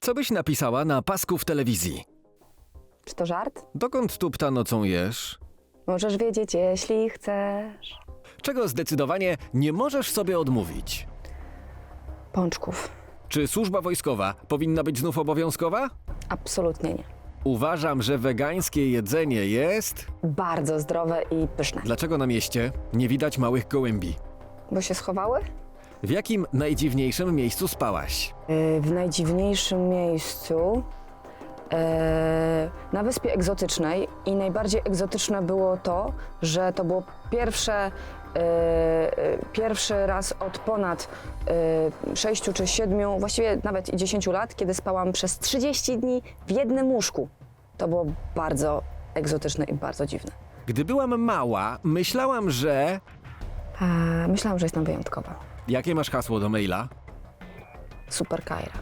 Co byś napisała na pasku w telewizji? Czy to żart? Dokąd tu pta nocą jesz? Możesz wiedzieć, jeśli chcesz. Czego zdecydowanie nie możesz sobie odmówić? Pączków. Czy służba wojskowa powinna być znów obowiązkowa? Absolutnie nie. Uważam, że wegańskie jedzenie jest. Bardzo zdrowe i pyszne. Dlaczego na mieście nie widać małych gołębi? Bo się schowały? W jakim najdziwniejszym miejscu spałaś? Yy, W najdziwniejszym miejscu. yy, Na wyspie egzotycznej i najbardziej egzotyczne było to, że to było pierwsze, yy, yy, pierwszy raz od ponad yy, 6 czy 7, właściwie nawet i 10 lat, kiedy spałam przez 30 dni w jednym łóżku. To było bardzo egzotyczne i bardzo dziwne. Gdy byłam mała, myślałam, że. A, myślałam, że jestem wyjątkowa. Jakie masz hasło do maila? Super Kaira.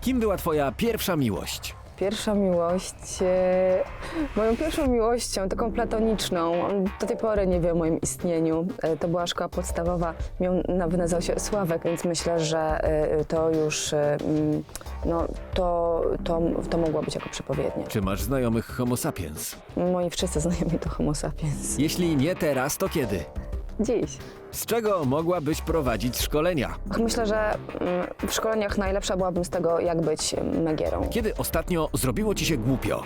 Kim była twoja pierwsza miłość? Pierwsza miłość, e, moją pierwszą miłością, taką platoniczną, on do tej pory nie wie o moim istnieniu. E, To była szkoła podstawowa, miał, na- nazywał się Sławek, więc myślę, że e, to już, e, mm, no, to, to, to mogło być jako przepowiednia. Czy masz znajomych Homo sapiens? Moi wszyscy znajomi to homo sapiens. Jeśli nie teraz, to kiedy? Dziś. Z czego mogłabyś prowadzić szkolenia? Myślę, że mm, w szkoleniach najlepsza byłabym z tego, jak być megierą. Kiedy ostatnio zrobiło ci się głupio?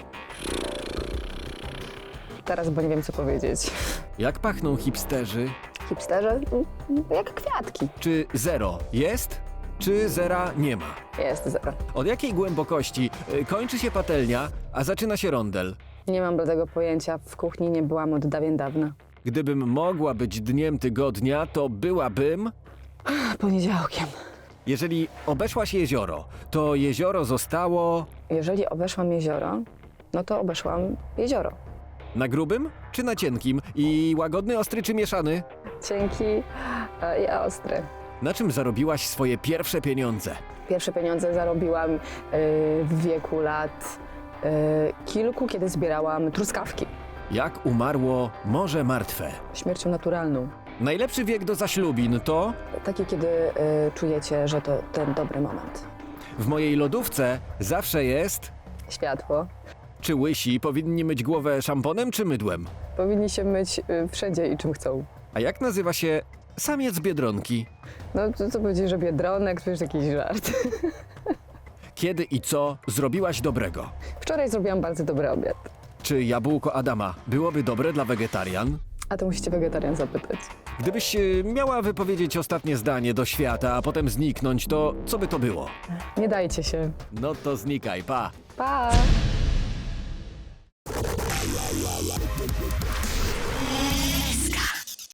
Teraz, bo nie wiem, co powiedzieć. Jak pachną hipsterzy? Hipsterzy? Mm, Jak kwiatki. Czy zero jest? Czy zera nie ma? Jest zero. Od jakiej głębokości y, kończy się patelnia, a zaczyna się rondel? Nie mam do tego pojęcia. W kuchni nie byłam od dawien dawna. Gdybym mogła być dniem tygodnia, to byłabym. Poniedziałkiem. Jeżeli obeszłaś jezioro, to jezioro zostało Jeżeli obeszłam jezioro, no to obeszłam jezioro. na grubym czy na cienkim? I łagodny, ostry czy mieszany? Dzięki. E, Ja ostry. Na czym zarobiłaś swoje pierwsze pieniądze? Pierwsze pieniądze zarobiłam e, w wieku lat e, kilku, kiedy zbierałam truskawki. Jak umarło Morze Martwe? Śmiercią naturalną. Najlepszy wiek do zaślubin to Taki, kiedy e, czujecie, że to ten dobry moment. w mojej lodówce zawsze jest. Światło. Czy łysi powinni myć głowę szamponem czy mydłem? Powinni się myć e, wszędzie i czym chcą. A jak nazywa się samiec biedronki? No to co powiedzieć, że biedronek, to już jakiś żart. Kiedy i co zrobiłaś dobrego? Wczoraj zrobiłam bardzo dobry obiad. Czy jabłko Adama byłoby dobre dla wegetarian? A to musicie wegetarian zapytać. Gdybyś y, miała wypowiedzieć ostatnie zdanie do świata, a potem zniknąć, to co by to było? Nie dajcie się. No to znikaj, pa! Pa!